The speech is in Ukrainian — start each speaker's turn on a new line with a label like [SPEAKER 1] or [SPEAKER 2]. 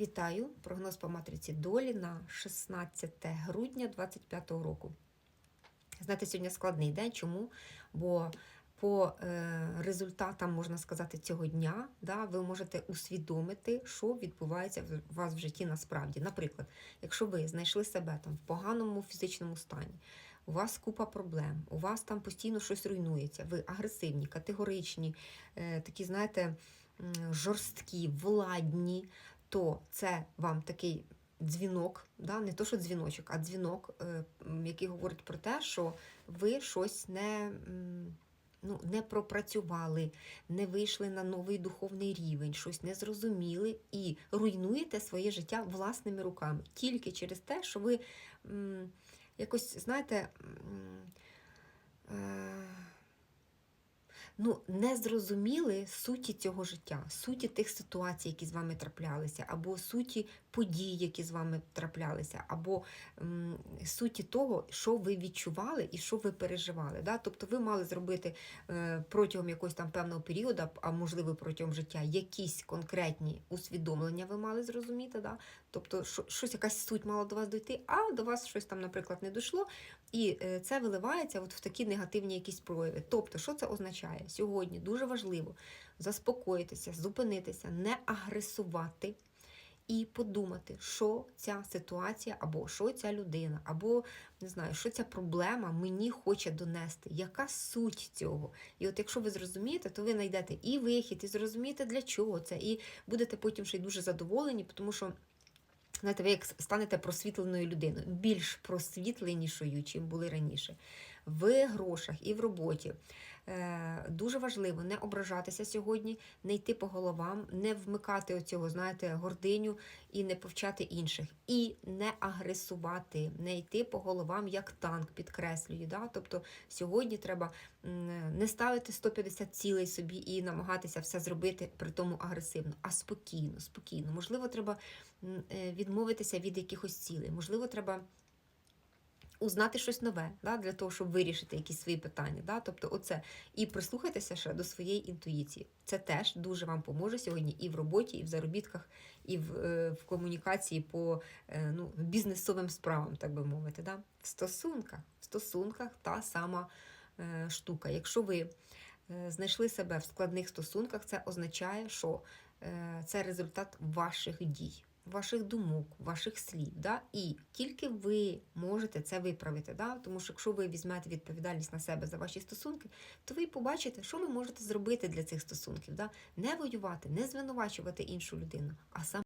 [SPEAKER 1] Вітаю! Прогноз по матриці долі на 16 грудня 2025 року. Знаєте, сьогодні складний день. Чому? Бо по е, результатам, можна сказати, цього дня да, ви можете усвідомити, що відбувається в вас в житті насправді. Наприклад, якщо ви знайшли себе там в поганому фізичному стані, у вас купа проблем, у вас там постійно щось руйнується, ви агресивні, категоричні, е, такі, знаєте, жорсткі, владні, то це вам такий дзвінок, да? не то, що дзвіночок, а дзвінок, е, який говорить про те, що ви щось не, ну, не пропрацювали, не вийшли на новий духовний рівень, щось не зрозуміли і руйнуєте своє життя власними руками тільки через те, що ви якось, знаєте, е, ну, не зрозуміли суті цього життя, суті тих ситуацій, які з вами траплялися, або суті подій, які з вами траплялися, або м, суті того, що ви відчували і що ви переживали. Да? Тобто ви мали зробити е, протягом якогось там певного періоду, а можливо протягом життя, якісь конкретні усвідомлення ви мали зрозуміти. Да? Тобто, що, щось якась суть мала до вас дойти, а до вас щось там, наприклад, не дійшло, і е, це виливається от в такі негативні якісь прояви. Тобто, що це означає? Сьогодні дуже важливо заспокоїтися, зупинитися, не агресувати і подумати, що ця ситуація, або що ця людина, або не знаю, що ця проблема мені хоче донести, яка суть цього. І от якщо ви зрозумієте, то ви знайдете і вихід, і зрозумієте, для чого це, і будете потім ще й дуже задоволені, тому що. Знаєте, ви як станете просвітленою людиною, більш просвітленішою, чим були раніше. В грошах і в роботі. Е, Дуже важливо не ображатися сьогодні, не йти по головам, не вмикати оцього, знаєте, гординю і не повчати інших. І не агресувати, не йти по головам як танк, підкреслюю. Да? Тобто сьогодні треба не ставити 150 цілей собі і намагатися все зробити при тому агресивно, а спокійно, спокійно. Можливо, треба е, відмовитися від якихось цілей, можливо, треба узнати щось нове, да, для того, щоб вирішити якісь свої питання. Да? Тобто, оце. І прислухайтеся ще до своєї інтуїції. Це теж дуже вам поможе сьогодні і в роботі, і в заробітках, і в, е, в комунікації по е, ну, бізнесовим справам, так би мовити. Да? В стосунках, в стосунках та сама е, штука. Якщо ви знайшли себе в складних стосунках, це означає, що це результат ваших дій ваших думок, ваших слів. Да? І тільки ви можете це виправити. Да? Тому що якщо ви візьмете відповідальність на себе за ваші стосунки, то ви побачите, що ви можете зробити для цих стосунків. Да? Не воювати, не звинувачувати іншу людину, а саме